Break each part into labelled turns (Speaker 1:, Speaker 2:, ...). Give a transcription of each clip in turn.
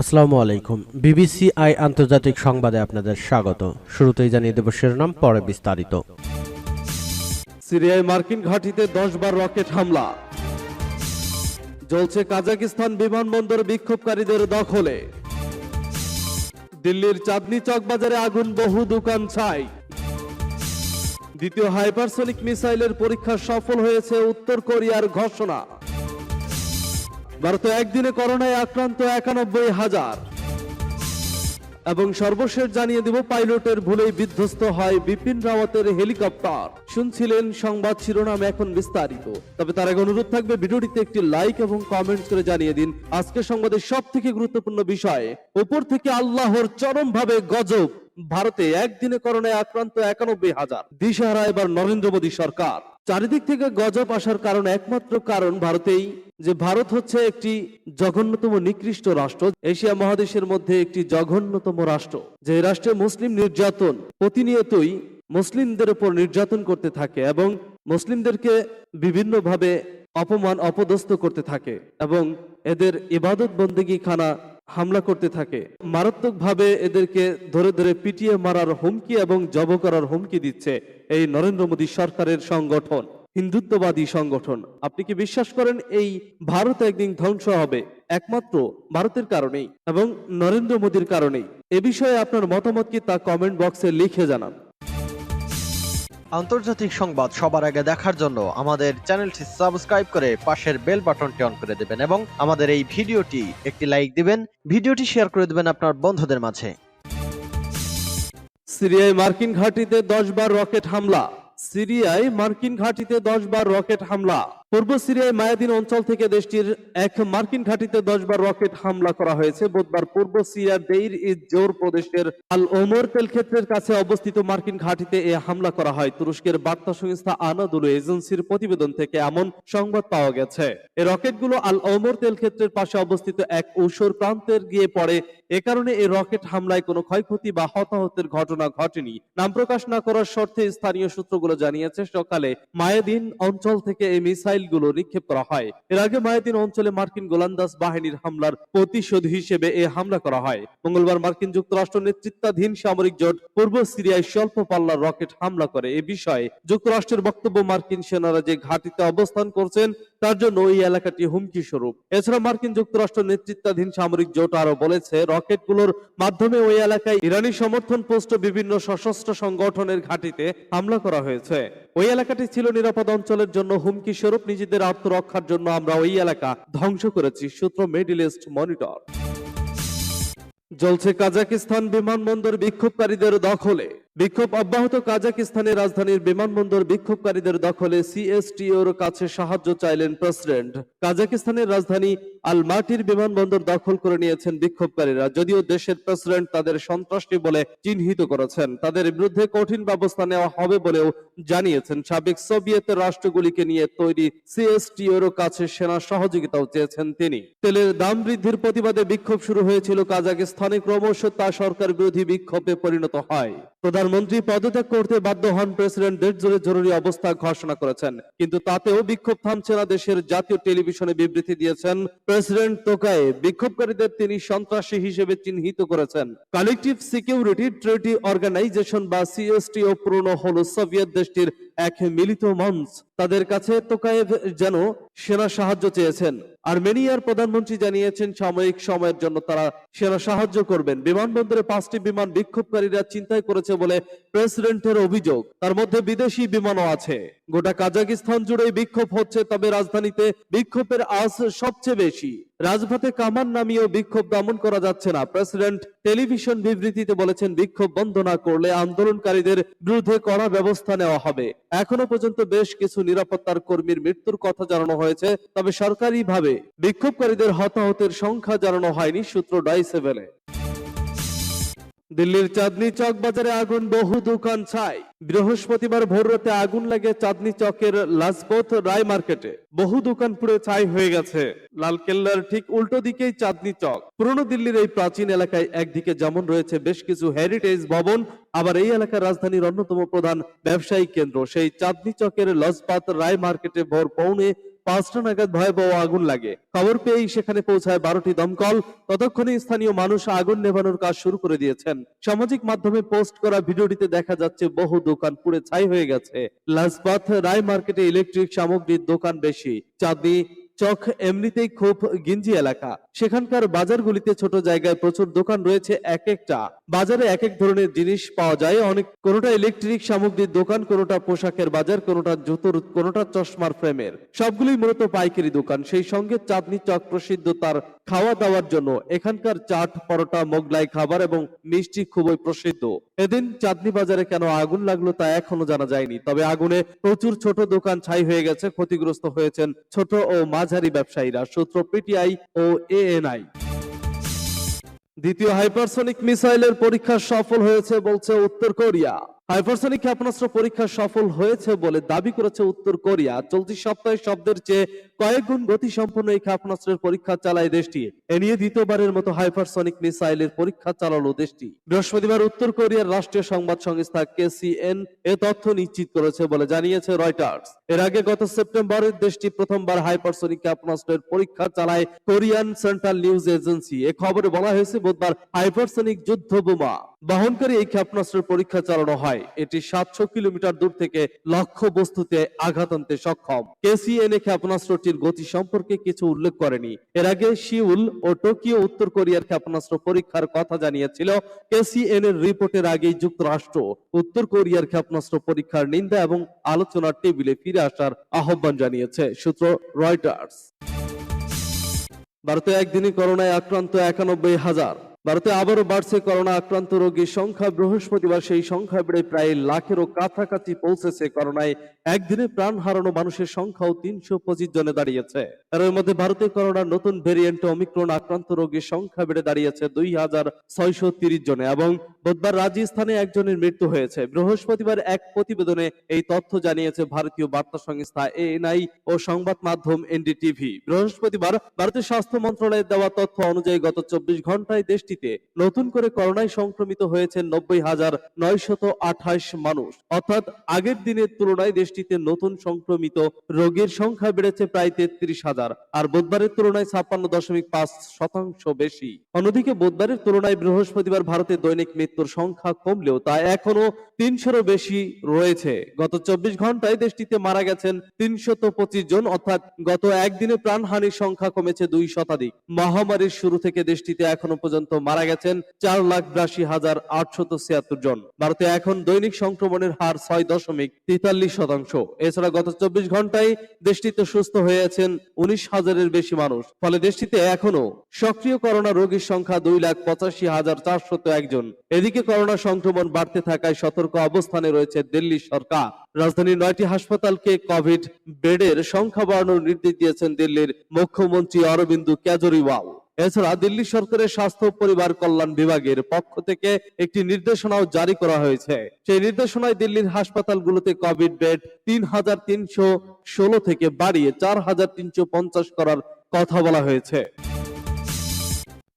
Speaker 1: আসসালামু আলাইকুম। BBC I আন্তর্জাতিক সংবাদে আপনাদের স্বাগত। শুরুতেই জানিয়ে দেব শিরোনাম, পরে বিস্তারিত।
Speaker 2: সিরিয়ায় মার্কিন ঘাঁটিতে দশ বার রকেট হামলা। জ্বলছে কাজাকিস্তান বিমানবন্দর বিক্ষোভকারীদের দখলে। দিল্লির চাঁদনি চক বাজারে আগুন, বহু দোকান ছাই। দ্বিতীয় হাইপারসোনিক মিসাইলের পরীক্ষা সফল হয়েছে উত্তর কোরিয়ার ঘোষণা। ভারতে একদিনে করোনায় আক্রান্ত একানব্বই হাজার। এবং সর্বশেষ জানিয়ে দেব, পাইলটের ভুলেই বিধ্বস্ত হয় বিপিন রাওয়াতের হেলিকপ্টার। শুনছিলেন সংবাদ শিরোনাম এখন বিস্তারিত। তবে তার আগে অনুরোধ থাকবে, ভিডিওটিতে একটি লাইক এবং কমেন্ট করে জানিয়ে দিন। আজকে সংবাদের সব থেকে গুরুত্বপূর্ণ বিষয় উপর থেকে আল্লাহর চরম ভাবে গজব। ভারতে একদিনে করোনায় আক্রান্ত একানব্বই হাজার। দিশাহারা এবার নরেন্দ্র মোদী সরকার। চারিদিক থেকে গজব আসার কারণ একমাত্র কারণ ভারতেই, যে ভারত হচ্ছে একটি জঘন্যতম নিকৃষ্ট রাষ্ট্র। এশিয়া মহাদেশের মধ্যে একটি জঘন্যতম রাষ্ট্র, যে রাষ্ট্রে মুসলিম নির্যাতন প্রতিনিয়তই মুসলিমদের উপর নির্যাতন করতে থাকে এবং মুসলিমদেরকে বিভিন্নভাবে অপমান, অপদস্থ করতে থাকে এবং এদের ইবাদত বন্দেগী খানা হামলা করতে থাকে। মারাত্মকভাবে এদেরকে ধরে ধরে পিটিয়ে মারার হুমকি এবং জব করার হুমকি দিচ্ছে এই নরেন্দ্র মোদী সরকারের সংগঠন, হিন্দুত্ববাদী সংগঠন। আপনি কি বিশ্বাস করেন এই ভারত একদিন ধ্বংস হবে? একমাত্র ভারতের কারণেই এবং নরেন্দ্র মোদীর কারণেই। এ বিষয়ে আপনার মতামত কি তা কমেন্ট বক্সে লিখে জানান।
Speaker 3: আন্তর্জাতিক সংবাদ সবার আগে দেখার জন্য আমাদের চ্যানেলটি সাবস্ক্রাইব করে পাশের বেল বাটনটি অন করে দেবেন এবং আমাদের এই ভিডিওটি একটি লাইক দিবেন, ভিডিওটি শেয়ার করে দেবেন আপনার বন্ধুদের মাঝে।
Speaker 2: সিরিয়ায় মার্কিন ঘাঁটিতে দশ বার রকেট হামলা। সিরিয়ায় মার্কিন ঘাঁটিতে দশ বার রকেট হামলা। পূর্ব সিরিয়ায় মায়াদিন অঞ্চল থেকে দেশটির এক মার্কিন ঘাঁটিতে দশ বার রকেট হামলা করা হয়েছে। বুধবার পূর্ব সিরিয়ার দেইর ইজ জোর প্রদেশের আল ওমর তেল ক্ষেত্রের কাছে অবস্থিত মার্কিন ঘাঁটিতে এ হামলা করা হয়। তুরস্কের বার্তা সংস্থা আনাদুলু এজেন্সির প্রতিবেদন থেকে এমন সংবাদ পাওয়া গেছে। এই রকেটগুলো আল ওমর তেল ক্ষেত্রের পাশে অবস্থিত এক ঔষর প্রান্তের গিয়ে পড়ে। এ কারণে এই রকেট হামলায় কোনো ক্ষয়ক্ষতি বা হতাহতের ঘটনা ঘটেনি। নাম প্রকাশ না করার শর্তে স্থানীয় সূত্রগুলো জানিয়েছে, সকালে মায়াদিন অঞ্চল থেকে এই মিসাইলগুলো নিক্ষেপ করা হয়। এর আগে মায়াদিন অঞ্চলে মার্কিন গোলান্দাজ বাহিনীর হামলার প্রতিশোধ হিসেবে এ হামলা করা হয়। মঙ্গলবার মার্কিন যুক্তরাষ্ট্র নেতৃত্বাধীন সামরিক জোট পূর্ব সিরিয়ায় স্বল্প পাল্লার রকেট হামলা করে। এ বিষয়ে যুক্তরাষ্ট্রের বক্তব্য মার্কিন সেনারা যে ঘাঁটিতে অবস্থান করছেন, তার জন্য ওই এলাকাটি হুমকি স্বরূপ। এছাড়া মার্কিন যুক্তরাষ্ট্র নেতৃত্বাধীন সামরিক জোট আরও বলেছে, রকেটগুলোর মাধ্যমে ওই এলাকায় ইরানি সমর্থন পোস্ট বিভিন্ন সশস্ত্র সংগঠনের ঘাটিতে হামলা করা হয়েছে। ওই এলাকাটি ছিল নিরাপদ অঞ্চলের জন্য হুমকি স্বরূপ নিজেদের আত্মরক্ষার জন্য আমরা ওই এলাকা ধ্বংস করেছি, সূত্র মিডিল ইস্ট মনিটর। জ্বলছে কাজাকিস্তান বিমানবন্দর বিক্ষোভকারীদের দখলে। বিক্ষোভ অব্যাহত কাজাকিস্তানের রাজধানীর বিমানবন্দর বিক্ষোভকারীদের দখলে সিএসটিওর কাছে সাহায্য চাইলেন প্রেসিডেন্ট। কাজাকিস্তানের রাজধানী আলমাটির বিমানবন্দর দখল করে নিয়েছেন বিক্ষোভকারীরা, যদিও দেশের প্রেসিডেন্ট তাদের সন্ত্রাসী বলে চিহ্নিত করেছেন। তাদের বিরুদ্ধে কঠিন ব্যবস্থা নেওয়া হবে বলেও জানিয়েছেন। সাবেক সোভিয়েত রাষ্ট্রগুলিকে নিয়ে তৈরি সিএসটিওর কাছে সেনা সহযোগিতাও চেয়েছেন তিনি। তেলের দাম বৃদ্ধির প্রতিবাদে বিক্ষোভ শুরু হয়েছিল কাজাকিস্তানে, ক্রমশ তা সরকার বিরোধী বিক্ষোভে পরিণত হয়। প্রধানমন্ত্রী পদত্যাগ করতে বাধ্য হন প্রেসিডেন্ট দেশ জুড়ে জরুরি অবস্থা ঘোষণা করেছেন। কিন্তু তাতেও বিক্ষোভ থামছে না দেশের জাতীয় টেলিভিশনে বিবৃতি দিয়েছেন প্রেসিডেন্ট তোকায়ে বিক্ষোভকারীদের তিনি সন্ত্রাসী হিসেবে চিহ্নিত করেছেন। কালেকটিভ সিকিউরিটি ট্রেটি অর্গানাইজেশন বা সিএসটিও পুরনো হল সোভিয়েত দেশটির এক মিলিত মঞ্চ তাদের কাছে তোকায়েভ যেন সেনা সাহায্য চেয়েছেন। আর্মেনিয়ার প্রধানমন্ত্রী জানিয়েছেন, সাময়িক সময়ের জন্য তারা সেনা সাহায্য করবেন। বিমানবন্দরে পাঁচটি বিমান বিক্ষোভকারীরা চিন্তাই করেছে বলে প্রেসিডেন্টের অভিযোগ। তার মধ্যে বিদেশি বিমানও আছে। গোটা কাজাকিস্তান জুড়ে বিক্ষোভ হচ্ছে, তবে রাজধানীতে বিক্ষোভের আজ সবচেয়ে বেশি। রাজপথে কামান নামিয়েও বিক্ষোভ দমন করা যাচ্ছে না। প্রেসিডেন্ট টেলিভিশন বিবৃতিতে বলেছেন, বিক্ষোভ বন্ধ না করলে আন্দোলনকারীদের বিরুদ্ধে কড়া ব্যবস্থা নেওয়া হবে। এখনও পর্যন্ত বেশ কিছু নিরাপত্তার কর্মীর মৃত্যুর কথা জানানো হয়েছে, তবে সরকারিভাবে বিক্ষোভকারীদের হতাহতের সংখ্যা জানানো হয়নি সূত্র ডাইসেভেলে দিল্লির চাঁদনি চক বাজারে আগুন, বহু দোকান ছাই। বৃহস্পতিবার ভোর রাতে আগুন লাগে চাঁদনি চকের লাজপথ রায় মার্কেটে। বহু দোকান পুড়ে ছাই হয়ে গেছে। লালকেল্লার ঠিক উল্টো দিকেই চাঁদনি চক। পুরনো দিল্লির এই প্রাচীন এলাকায় একদিকে যেমন রয়েছে বেশ কিছু হেরিটেজ ভবন, আবার এই এলাকার রাজধানীর অন্যতম প্রধান ব্যবসায়িক কেন্দ্র। সেই চাঁদনি চকের লজপাত রায় মার্কেটে ভোর পৌনে পাঁচটা নাগাদ ভয়াবহ আগুন লাগে। খবর পেয়েই সেখানে পৌঁছায় বারোটি দমকল। ততক্ষণে স্থানীয় মানুষ আগুন নেভানোর কাজ শুরু করে দিয়েছেন। সামাজিক মাধ্যমে পোস্ট করা ভিডিওটিতে দেখা যাচ্ছে, বহু দোকান পুড়ে ছাই হয়ে গেছে। লাজপাথ রায় মার্কেটে ইলেকট্রিক সামগ্রীর দোকান বেশি। চাঁদনি চক এমনিতেই খুব গিঞ্জি এলাকা। সেখানকার বাজারগুলিতে ছোট জায়গায় প্রচুর দোকান রয়েছে এক একটা। বাজারে এক এক ধরনের জিনিস পাওয়া যায়। অনেক, কোনোটা ইলেকট্রিক সামগ্রীর দোকান, কোনোটা পোশাকের বাজার, কোনোটা জুতোর, কোনোটা চশমার ফ্রেমের। সবগুলোই মূলত পাইকারি দোকান। সেই সঙ্গে চাঁদনি চক প্রসিদ্ধ তার খাওয়া দাওয়ার জন্য। এখানকার চাট, পরোটা, মোগলাই খাবার এবং মিষ্টি খুবই প্রসিদ্ধ। এদিন চাঁদনি বাজারে কেন আগুন লাগল তা এখনও জানা যায়নি। তবে আগুনে প্রচুর ছোট দোকান ছাই হয়ে গেছে, ক্ষতিগ্রস্ত হয়েছেন ছোট ও মাঝারি ব্যবসায়ীরা। সূত্র পিটিআই ও এএনআই দ্বিতীয় হাইপারসনিক মিসাইলের পরীক্ষা সফল হয়েছে বলছে উত্তর কোরিয়া। হাইপারসনিক ক্ষেপণাস্ত্র পরীক্ষা সফল হয়েছে বলে দাবি করেছে উত্তর কোরিয়া। চলতি সপ্তাহে শব্দের চেয়ে কয়েক গুণ গতি সম্পন্ন এই ক্ষেপণাস্ত্রের পরীক্ষা চালায় দেশটি। এ নিয়ে দ্বিতীয়বারের মতো হাইপারসনিক মিসাইলের পরীক্ষা চালালো দেশটি। বৃহস্পতিবার উত্তর কোরিয়ার রাষ্ট্রীয় সংবাদ সংস্থা কেসিএন এ তথ্য নিশ্চিত করেছে বলে জানিয়েছে রয়টার্স। এর আগে গত সেপ্টেম্বরে দেশটি প্রথমবার হাইপারসনিক ক্ষেপণাস্ত্রের পরীক্ষা চালায় কোরিয়ান সেন্ট্রাল নিউজ এজেন্সি। এ খবরে বলা হয়েছে, বুধবার হাইপারসনিক যুদ্ধ বোমা বহনকারী এই ক্ষেপণাস্ত্রের পরীক্ষা চালানো হয়। এটি সাতশো কিলোমিটার দূর থেকে লক্ষ্য বস্তুতে আঘাত আনতে সক্ষম। কেসিএন এ ক্ষেপণাস্ত্রটির গতি সম্পর্কে কিছু উল্লেখ করেনি। এর আগে সিউল ও টোকিও উত্তর কোরিয়ার ক্ষেপণাস্ত্র পরীক্ষার কথা জানিয়েছিল কেসিএন এর রিপোর্টের আগেই যুক্তরাষ্ট্র উত্তর কোরিয়ার ক্ষেপণাস্ত্র পরীক্ষার নিন্দা এবং আলোচনার টেবিলে ফিরে আসার আহ্বান জানিয়েছে, সূত্র রয়টার্স। ভারতে একদিনই করোনায় আক্রান্ত একানব্বই হাজার ভারতে আবারও বাড়ছে করোনা আক্রান্ত রোগীর সংখ্যা। বৃহস্পতিবার সেই সংখ্যা বেড়ে প্রায় লাখেরও কাছাকাছি পৌঁছেছে করোনায়। একদিনে প্রাণ হারানো মানুষের সংখ্যাও তিনশো পঁচিশ জনে দাঁড়িয়েছে। এর মধ্যে ভারতে করোনার নতুন ভেরিয়েন্ট অমিক্রণ আক্রান্ত রোগীর সংখ্যা বেড়ে দাঁড়িয়েছে দুই হাজার ছয়শো তিরিশ জনে এবং বুধবার রাজস্থানে একজনের মৃত্যু হয়েছে। বৃহস্পতিবার এক প্রতিবেদনে এই তথ্য জানিয়েছে ভারতীয় বার্তা সংস্থা এএনআই ও সংবাদ মাধ্যম এনডিটিভি। বৃহস্পতিবার ভারতের স্বাস্থ্য মন্ত্রণালয়ের দেওয়া তথ্য অনুযায়ী গত চব্বিশ ঘন্টায় দেশটিতে নতুন করে করোনায় সংক্রমিত হয়েছে নব্বই হাজার নয়শত আঠাশ মানুষ। অর্থাৎ আগের দিনের তুলনায় দেশটিতে নতুন সংক্রমিত রোগীর সংখ্যা বেড়েছে প্রায় তেত্রিশ হাজার, আর বুধবারের তুলনায় ছাপ্পান্ন দশমিক পাঁচ শতাংশ বেশি। অন্যদিকে বুধবারের তুলনায় বৃহস্পতিবার ভারতে দৈনিক মৃত্যুর সংখ্যা কমলেও তা এখনও তিনশোরও বেশি রয়েছে। গত চব্বিশ ঘন্টায় দেশটিতে মারা গেছেন তিনশত পঁচিশ জন, অর্থাৎ গত একদিনে প্রাণহানির সংখ্যা কমেছে দুই শতাধিক। মহামারীর শুরু থেকে দেশটিতে এখনও পর্যন্ত মারা গেছেন চার লাখ বিরাশি হাজার আটশত ছিয়াত্তর জন। ভারতে এখন দৈনিক সংক্রমণের হার ছয় দশমিক তেতাল্লিশ শতাংশ। এছাড়া গত চব্বিশ ঘন্টায় দেশটিতে সুস্থ হয়েছেন উনিশ হাজারের বেশি মানুষ। ফলে দেশটিতে এখনও সক্রিয় করোনা রোগীর সংখ্যা দুই লাখ পঁচাশি হাজার চারশত একজন এদিকে করোনা সংক্রমণ বাড়তে থাকায় সতর্ক অবস্থানে রয়েছে দিল্লি সরকার। রাজধানীর নয়টি হাসপাতালকে কোভিড বেডের সংখ্যা বাড়ানোর নির্দেশ দিয়েছেন দিল্লির মুখ্যমন্ত্রী অরবিন্দ কেজরিওয়াল। এছাড়া দিল্লি সরকারের স্বাস্থ্য পরিবার কল্যাণ বিভাগের পক্ষ থেকে একটি নির্দেশনাও জারি করা হয়েছে। সেই নির্দেশনায় দিল্লির হাসপাতালগুলোতে কোভিড বেড তিন হাজার তিনশো ষোলো থেকে বাড়িয়ে চার হাজার তিনশো পঞ্চাশ করার কথা বলা হয়েছে।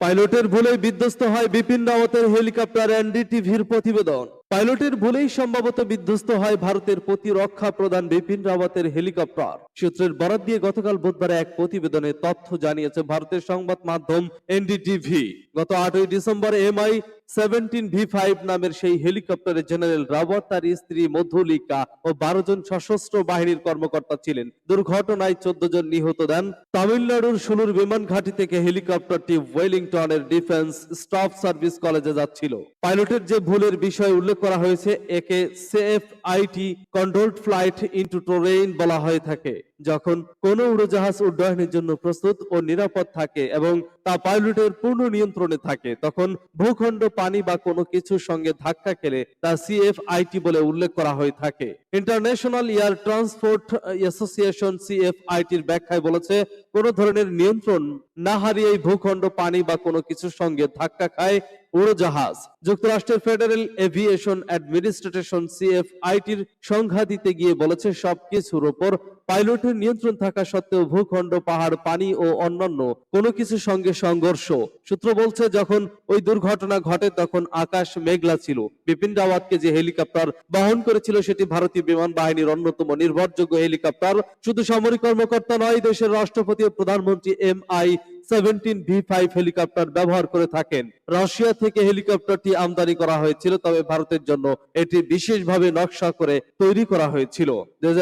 Speaker 2: পাইলটের ভুলেই বিধ্বস্ত হয় বিপিন রাওয়াতের হেলিকপ্টার এনডিটিভির প্রতিবেদন। পাইলটের ভুলেই সম্ভবত বিধ্বস্ত হয় ভারতের প্রতিরক্ষা প্রধান বিপিন রাওয়াতের হেলিকপ্টার। সূত্রের বরাত দিয়ে গতকাল বুধবার এক প্রতিবেদনে তথ্য জানিয়েছে ভারতের সংবাদ মাধ্যম এনডিটিভি। গত আটই December MI seventeen V five নামের সেই হেলিকপ্টারে জেনারেল রাওয়াত তার স্ত্রী মধুলিকা ও বারো জন সশস্ত্র বাহিনীর কর্মকর্তা ছিলেন। দুর্ঘটনায় চোদ্দ জন নিহত দেন। তামিলনাড়ুর সুলুর বিমান ঘাঁটি থেকে হেলিকপ্টারটি ওয়েলিংটনের ডিফেন্স স্টাফ সার্ভিস কলেজে যাচ্ছিল। পাইলটের যে ভুলের বিষয় উল্লেখ করা হয়েছে, একে CF IT controlled flight into terrain বলা হয়ে থাকে। যখন কোন উড়োজাহাজ উড্ডয়নের জন্য প্রস্তুত ও নিরাপদ থাকে এবং তা পাইলটের পূর্ণ নিয়ন্ত্রণে থাকে, তখন ভূখণ্ড, পানি বা কোনো কিছুর সঙ্গে ধাক্কা খেলে তা সিএফআইটি বলে উল্লেখ করা হয়ে থাকে। ইন্টারন্যাশনাল এয়ার ট্রান্সপোর্ট অ্যাসোসিয়েশন সিএফআইটির ব্যাখ্যায় বলেছে, কোন ধরনের নিয়ন্ত্রণ না হারিয়ে ভূখণ্ড, পানি বা কোনো কিছুর সঙ্গে ধাক্কা খায় উড়োজাহাজ। যুক্তরাষ্ট্রের ফেডারেল এভিয়েশন অ্যাডমিনিস্ট্রেশন সিএফআইটির সংখ্যা দিতে গিয়ে বলেছে, সবকিছুর ওপর পাইলটের নিয়ন্ত্রণ থাকা সত্ত্বেও ভূখণ্ড, পাহাড়, পানি ও অন্যান্য কোনো কিছুর সঙ্গে সংঘর্ষ। সূত্র বলছে, যখন ওই দুর্ঘটনা ঘটে তখন আকাশ মেঘলা ছিল। বিপিন রাওয়াতকে যে হেলিকপ্টার বহন করেছিল সেটি ভারতীয় বিমান বাহিনীর অন্যতম নির্ভরযোগ্য হেলিকপ্টার। শুধু সামরিক কর্মকর্তা নয়, দেশের রাষ্ট্রপতি ও প্রধানমন্ত্রী M I seventeen V five helicopter ব্যবহার করে থাকেন। রাশিয়া থেকে হেলিকপ্টারটি আমদানি করা হয়েছিল, তবে ভারতের জন্য এটি বিশেষভাবে নকশা করে তৈরি করা হয়েছিল। দুই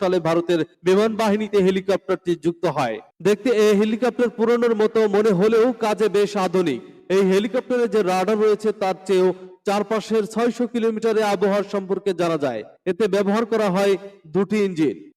Speaker 2: সালে ভারতের বিমান বাহিনীতে হেলিকপ্টারটি যুক্ত হয়। দেখতে এই হেলিকপ্টার পুরনোর মতো মনে হলেও কাজে বেশ আধুনিক। এই হেলিকপ্টারে যে রাডার রয়েছে, তার চেয়েও চারপাশের ছয়শো কিলোমিটারে আবহাওয়ার সম্পর্কে জানা যায়। এতে ব্যবহার করা হয় দুটি ইঞ্জিন।